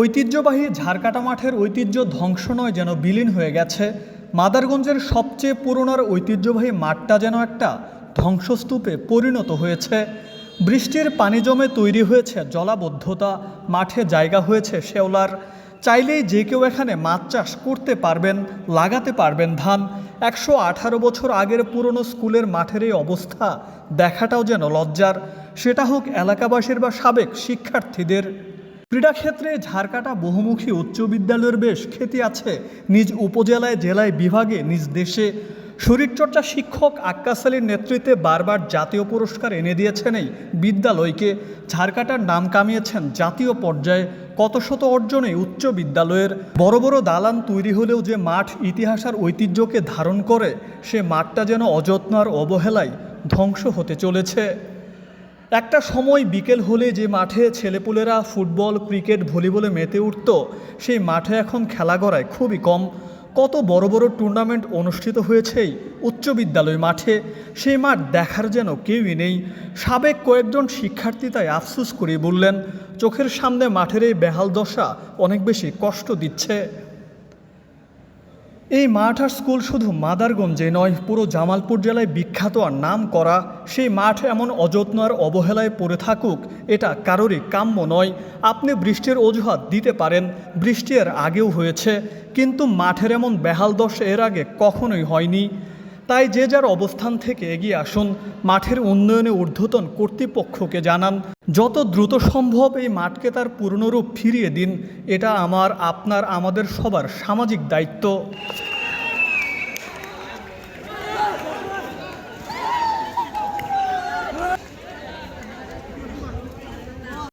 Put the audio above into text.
ঐতিহ্যবাহী ঝাড়কাটা মাঠের ঐতিহ্য ধ্বংস নয় যেন বিলীন হয়ে গেছে। মাদারগঞ্জের সবচেয়ে পুরনোর ঐতিহ্যবাহী মাঠটা যেন একটা ধ্বংসস্তূপে পরিণত হয়েছে। বৃষ্টির পানি জমে তৈরি হয়েছে জলাবদ্ধতা, মাঠে জায়গা হয়েছে শেওলার। চাইলেই যে কেউ এখানে মাছ চাষ করতে পারবেন, লাগাতে পারবেন ধান। একশো আঠারো বছর আগের পুরনো স্কুলের মাঠের এই অবস্থা দেখাটাও যেন লজ্জার। সেটা হোক এলাকাবাসীর বা সাবেক শিক্ষার্থীদের। ক্রীড়াক্ষেত্রে ঝাড়কাটা বহুমুখী উচ্চ বিদ্যালয়ের বেশ খ্যাতি আছে। নিজ উপজেলায়, জেলায়, বিভাগে, নিজ দেশে। শরীরচর্চা শিক্ষক আক্কাস আলীর নেতৃত্বে বারবার জাতীয় পুরস্কার এনে দিয়েছেন এই বিদ্যালয়কে। ঝাড়কাটার নাম কামিয়েছেন জাতীয় পর্যায়ে কত শত অর্জনে উচ্চ বিদ্যালয়ের। বড় বড় দালান তৈরি হলেও যে মাঠ ইতিহাস আর ঐতিহ্যকে ধারণ করে, সে মাঠটা যেন অযত্ন আর অবহেলায় ধ্বংস হতে চলেছে। একটা সময় বিকেল হলে যে মাঠে ছেলেপুলেরা ফুটবল, ক্রিকেট, ভলিবলে মেতে উঠত, সেই মাঠে এখন খেলা গড়ায় খুবই কম। কত বড় বড় টুর্নামেন্ট অনুষ্ঠিত হয়েছে এই উচ্চ বিদ্যালয় মাঠে সেই মাঠ দেখার যেন কেউই নেই। সাবেক কয়েকজন শিক্ষার্থী তাই আফসুস করে বললেন, চোখের সামনে মাঠের এই বেহাল দশা অনেক বেশি কষ্ট দিচ্ছে। এই মাঠ আর স্কুল শুধু মাদারগঞ্জে নয়, পুরো জামালপুর জেলায় বিখ্যাত আর নাম করা, সেই মাঠ এমন অযত্ন আর অবহেলায় পড়ে থাকুক, এটা কারোরই কাম্য নয়। আপনি বৃষ্টির অজুহাত দিতে পারেন, বৃষ্টি এর আগেও হয়েছে, কিন্তু মাঠের এমন বেহাল দশ এর আগে কখনোই হয়নি। তাই যে যার অবস্থান থেকে এগিয়ে আসুন, মাঠের উন্নয়নে ঊর্ধ্বতন কর্তৃপক্ষকে জানান, যত দ্রুত সম্ভব এই মাঠকে তার পূর্ণরূপ ফিরিয়ে দিন, এটা আমার, আপনার, আমাদের সবার সামাজিক দায়িত্ব।